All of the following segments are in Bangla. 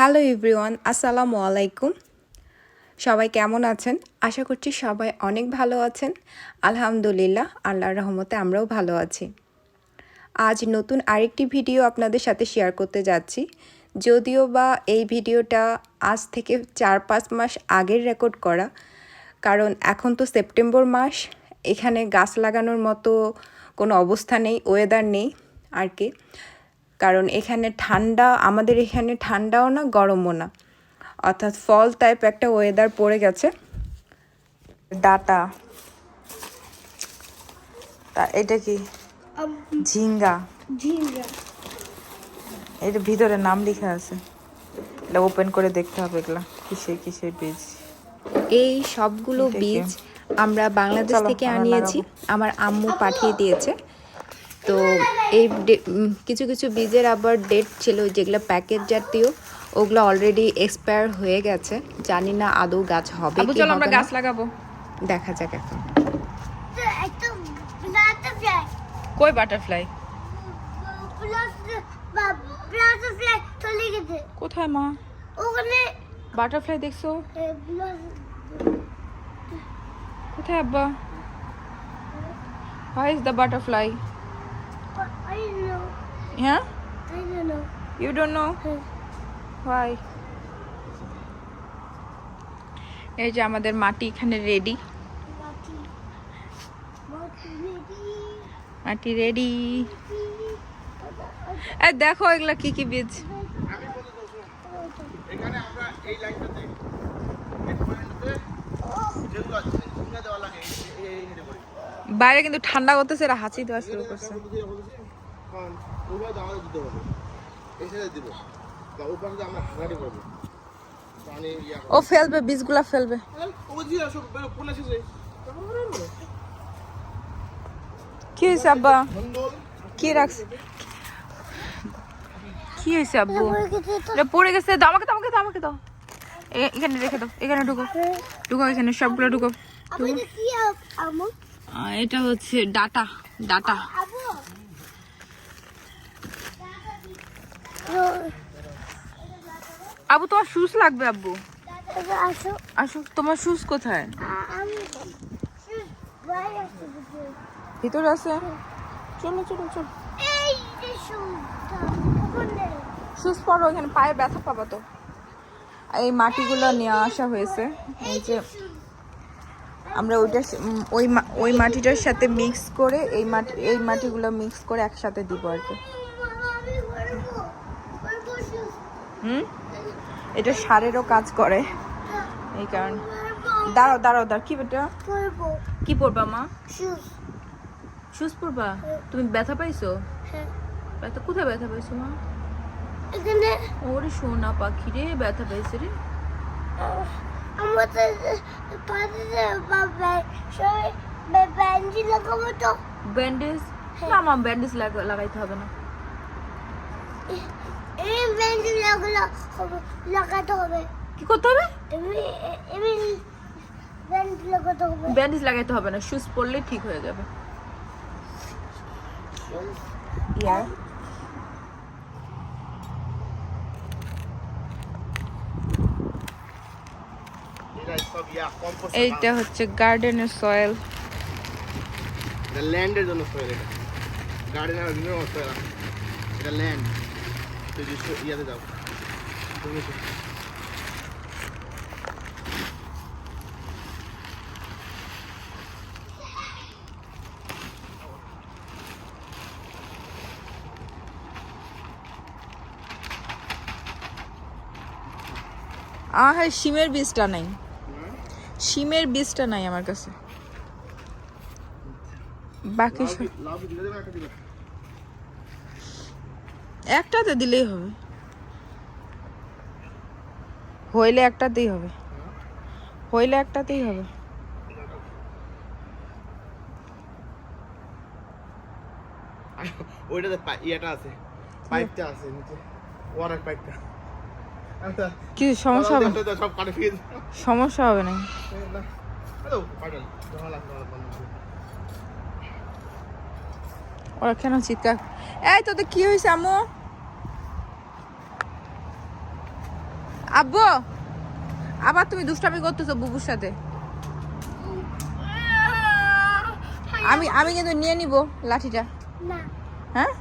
হ্যালো এভরিওয়ান, আসসালামু আলাইকুম। সবাই কেমন আছেন? আশা করছি সবাই অনেক ভালো আছেন। আলহামদুলিল্লাহ, আল্লাহর রহমতে আমরাও ভালো আছি। আজ নতুন আরেকটি ভিডিও আপনাদের সাথে শেয়ার করতে যাচ্ছি। যদিও বা এই ভিডিওটা আজ থেকে চার পাঁচ মাস আগের রেকর্ড করা, কারণ এখন তো সেপ্টেম্বর মাস, এখানে গাছ লাগানোর মতো কোনো অবস্থা নেই ওয়েদার নেই আর কি। কারণ এখানে ঠান্ডা আমাদের এখানে ঠান্ডাও না গরমও না। অর্থাৎ ফল টাইপ একটা ওয়েদার পড়ে গেছে। ডাটা। তা এটা কি? ঝিঙ্গা। এটা ভিতরে নাম লেখা আছে। এটা ওপেন করে দেখতে হবে এগুলা। কিসের কিসের বীজ? এই সবগুলো বীজ আমরা বাংলাদেশ থেকে আনিয়েছি। আমার আম্মু! পাঠিয়ে দিয়েছে। তো এই কিছু কিছু বীজের আবার ডেট ছিল যেগুলো প্যাকেট জাতীয় ওগুলো অলরেডি এক্সপায়ার হয়ে গেছে। জানি না আদৌ গাছ হবে কি চলো আমরা গাছ লাগাবো। দেখা যাক এখন। কই বাটারফ্লাই কোথায় মা? ওখানে বাটারফ্লাই দেখছ? কোথায় আব্বা? Why is the butterfly I know হ্যাঁ I know you don't know why এই যে আমাদের মাটি এখানে রেডি মাটি রেডি এই দেখো এগুলা কি কি বীজ এখানে আমরা এই লাইনটাতে বাইরে কিন্তু ঠান্ডা করতেছে এরা হাঁচি দেওয়া শুরু করছে কারণ ওইভাবে তো আমাদের দিতে হবে। সাইডে দিব। তা ওই পাশে আমরা হাঁটাহাঁটি করব। ও ফেলবে বীজগুলা ফেলবে। কি হয়েছে আব্বা? কি রাখছে? কি হয়েছে আব্বু? পড়ে গেছে পড়ে গেছে। দাও আমাকে দাও আমাকে দাও আমাকে দাও। এখানে রেখে দাও এখানে ঢুকো। ঢুকো এখানে সবগুলো ঢুকো। এটা হচ্ছে ডাটা ডাটা। আবু তোমার শুজ লাগবে আব্বু। আসো। আসো তোমার শুজ কোথায়? ভিতরে আছে? চলো চলো চলো। শুজ পরো এখানে পায়ে ব্যথা পাবা তো। এই মাটিগুলো নিয়ে আসা হয়েছে। এই যে আমরা ওইটা ওই ওই মাটিটার সাথে মিক্স করে এই মাটি এই মাটিগুলো মিক্স করে একসাথে দিব আর কি আমি করব করব শুজ হুম? এটা সারেরও কাজ করে। এই কারণে। দাঁড়াও দাঁড়াও দাঁড়াও কি বেটা কি পরবা মা? শুজ পরবা? তুমি ব্যথা পাইছো? হ্যাঁ। ব্যথা কোথায় ব্যথা পাইছো মা? এখানে। ওরে সোনা পাখি রে ব্যথা পাইছে রে। আমাদের পাশে বাবা সবাই ব্যান্ডি লাগাবো তো। ব্যান্ডেজ না মা ব্যান্ডেজ লাগাইতে হবে না। এই লাগালো লাগাতে হবে। কি করতে হবে? এমনি লাগাতে হবে। ব্যান্ডেজ লাগাইতে হবে না শুজ পরলে ঠিক হয়ে যাবে। ইয়া। এইটা হচ্ছে গার্ডেনের সয়েল। এটা ল্যান্ডের জন্য সয়েল এটা। গার্ডেনের বিভিন্ন সয়েল। আছে এটা ল্যান্ড। ইয়াতে যাও। হ্যাঁ শিমের বীজটা নাই। শিমের বীজটা নাই আমার কাছে। বাকি সব লাউ কি দিলে দেবে একটা দিবে একটাতে দিলেই হবে। হইলে একটাতেই হবে। হইলে একটাতেই হবে। ওইটাতে ইয়েটা আছে। পাইপটা আছে নিচে। ওয়াটার পাইপটা। আচ্ছা। কি সমস্যা হবে? সব কাটে সমস্যা হবে না। ওরা কেন চিৎকার এই তোদের কি হয়েছে আম্মু? আব্বু আবার তুমি দুষ্টামি করতেছো বুবুর সাথে। আমি আমি কিন্তু নিয়ে নিব লাঠিটা। হ্যাঁ?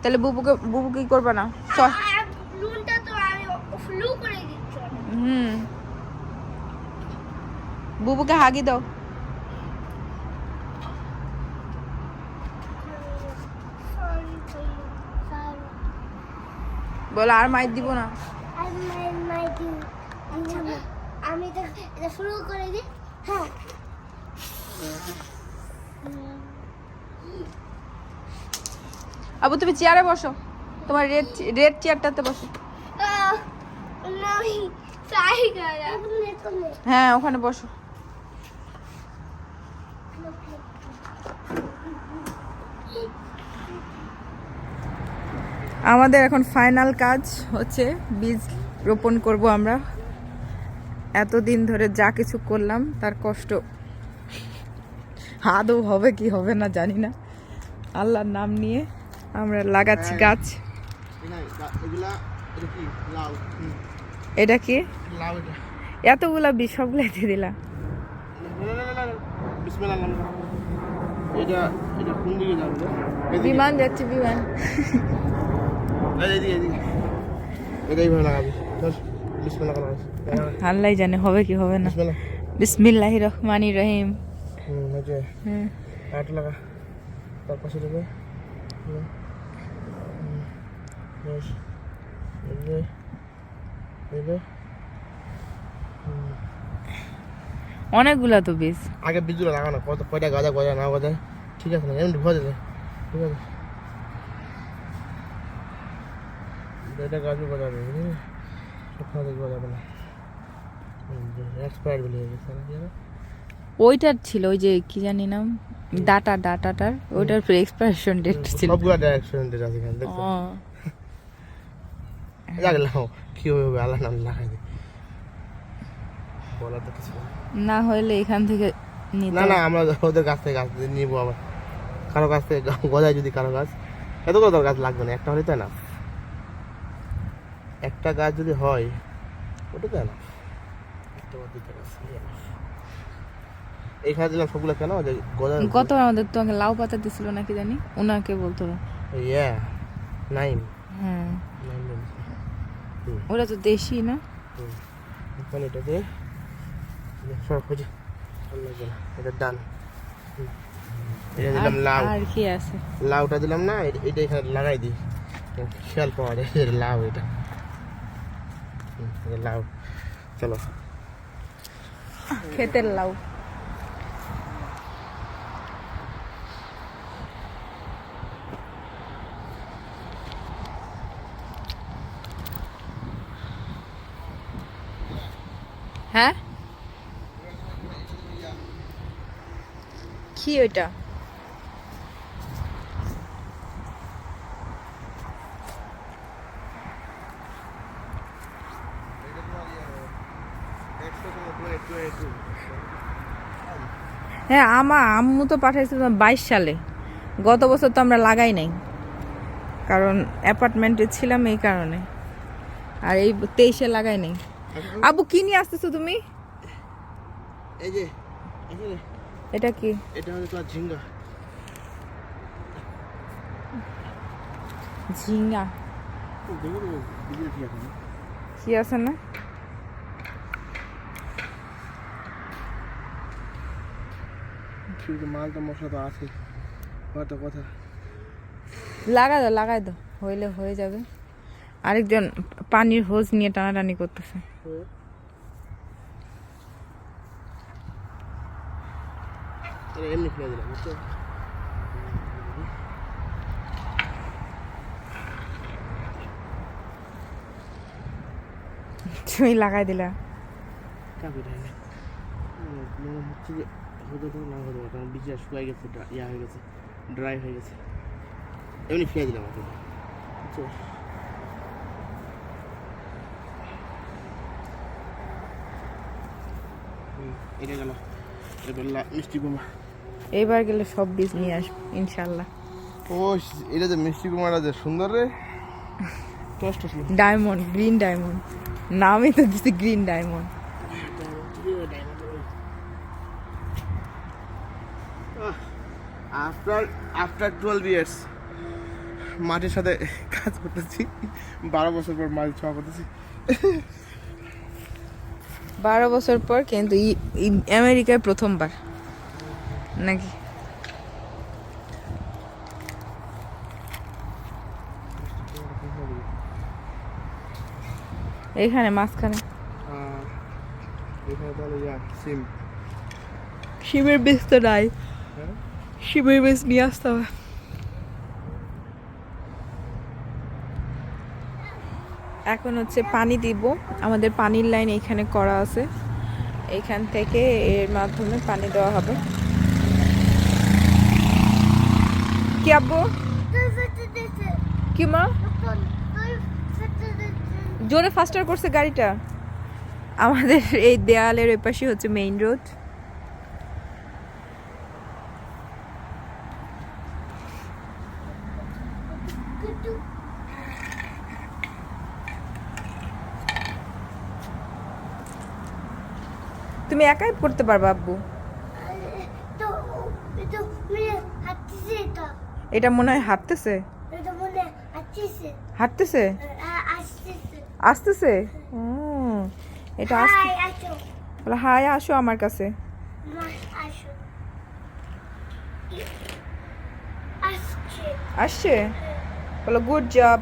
তাহলে বুবুকে বুবু কি করবে না? চল। হুম। বুবুকে হাগি দাও। বলো আর মাইর দিব না। আমি তো এটা শুরু করে দিই হ্যাঁ আবু তুমি চেয়ারে বসো। তোমার রেড রেড চেয়ারটাতে বসো। তুমি তুমি হ্যাঁ ওখানে বসো। আমাদের এখন ফাইনাল কাজ হচ্ছে বীজ রোপণ করব আমরা। এতদিন ধরে যা কিছু করলাম তার কষ্ট। আদৌ হবে কি হবে না জানি না। আল্লাহর নাম নিয়ে আমরা লাগাচ্ছি গাছ। না, গা- এগুলা এটা কি? এতগুলা বীজ সবগুলো দিয়ে দিলাম। বিমান যাচ্ছে বিমান। আল্লাহ জানে হবে কি হবে না। বিসমিল্লাহ। রহমানি রহিম। অনেকগুলা তো বীজ। আগে বীজগুলো লাগানো কত কয়টা গাজা গজা না গজায় ঠিক আছে না এমনি ঠিক আছে। এটা বুঝলি? সব খাওয়া দেখে গজাবে না এক্সপায়ার বলে গেছে না ওইটার ছিল ওই যে কি জানি নাম? ডাটা ডাটাটার ওইটার এক্সপায়ারেশন ডেট ছিল। সবগুলো আছে এখানে দেখছ? ও, লাগলাম কি হবে আল্লাহ নাম লাগাই বলা তো কিছু না হলে এখান থেকে নিতে। না না আমরা ওদের কাছ থেকে গাছ নিবো আবার। কারও কাছ থেকে গজায় যদি কারও গাছ। এত কত গাছ লাগবে না একটা হলে তাই না। একটা গাছ যদি হয় ওটা তাই না একটা বা দুটো গাছ নিয়ে নাও। এইখানে দিলাম সবগুলো কেন? যে গজা গত আমাদের তোমাকে লাউ পাতা দিছিল নাকি জানি? ওনাকে বলতো ইয়া নাইন হ্যাঁ। ওটা তো দেশি না? এখন লাগবে না। এটা ডান। এটা দিলাম লাউ। আর কি আছে? লাউটা দিলাম না এটা এখানে লাগাই দিই। খেয়াল পাওয়া যায় লাউ এটা। হুম, এটা লাউ চলো ক্ষেতের লাউ হ্যাঁ কি ওইটা হ্যাঁ আমার আম্মু তো পাঠাইছিল বাইশ সালে। গত বছর তো আমরা লাগাই নাই। কারণ অ্যাপার্টমেন্টে ছিলাম এই কারণে। আর এই তেইশে লাগাই নাই। আবু কি নিয়ে আসতেছো তুমি? এই যে এটা কি? এটা হচ্ছে তোমার ঝিঙ্গা। ঝিঙ্গা? কি আছে না? কিন্তু মশলা তো আছে কত কথা। লাগা দাও লাগাই দাও হইলে হয়ে যাবে। আরেকজন পানির হোজ নিয়ে টানাটানি করতেছে। এমনি ফেলে দিলাম বুঝছ তুমি লাগাই দিলা। কাপড় হচ্ছে যে হতে তো না হতে কারণ বীজটা শুকাই গেছে ইয়া হয়ে গেছে ড্রাই হয়ে গেছে। এমনি ফেলে দিলাম আর কি বুঝছ এটা গেল মিষ্টি কুমড়া। এইবার গেলে সব বীজ নিয়ে আসব ইনশাল্লাহ ও এটা যে মিষ্টি কুমড়া যে সুন্দর রে। ডায়মন্ড গ্রিন ডায়মন্ড নামই তো দিচ্ছে green diamond after after twelve years মাটির সাথে কাজ করতেছি। বারো বছর পর মাছ ছোঁয়া করতেছি। বারো বছর পর কিন্তু আমেরিকায় প্রথমবার। নাকি? এইখানে মাঝখানে। আহ, এখানে তাহলে সিম শিবের বেশ তো নাই। হ্যাঁ? শিবের বেশ নিয়ে আসতে হবে এখন হচ্ছে পানি দিব। আমাদের পানির লাইন এখানে করা আছে। এইখান থেকে এর মাধ্যমে পানি দেওয়া হবে। কি আব্বু? কি মা? জোরে ফাস্টার করছে গাড়িটা। আমাদের এই দেয়ালের ওই পাশে হচ্ছে মেইন রোড কিন্তু তুমি একাই করতে পারবা আব্বু। এটা মনে হয় হাঁটতেছে? হাঁটতেছে। আসতেছে। হুম এটা আসতে হাই আসো। বলে হাই আসো আমার কাছে। আসছে। আসছে? বলো গুড জব।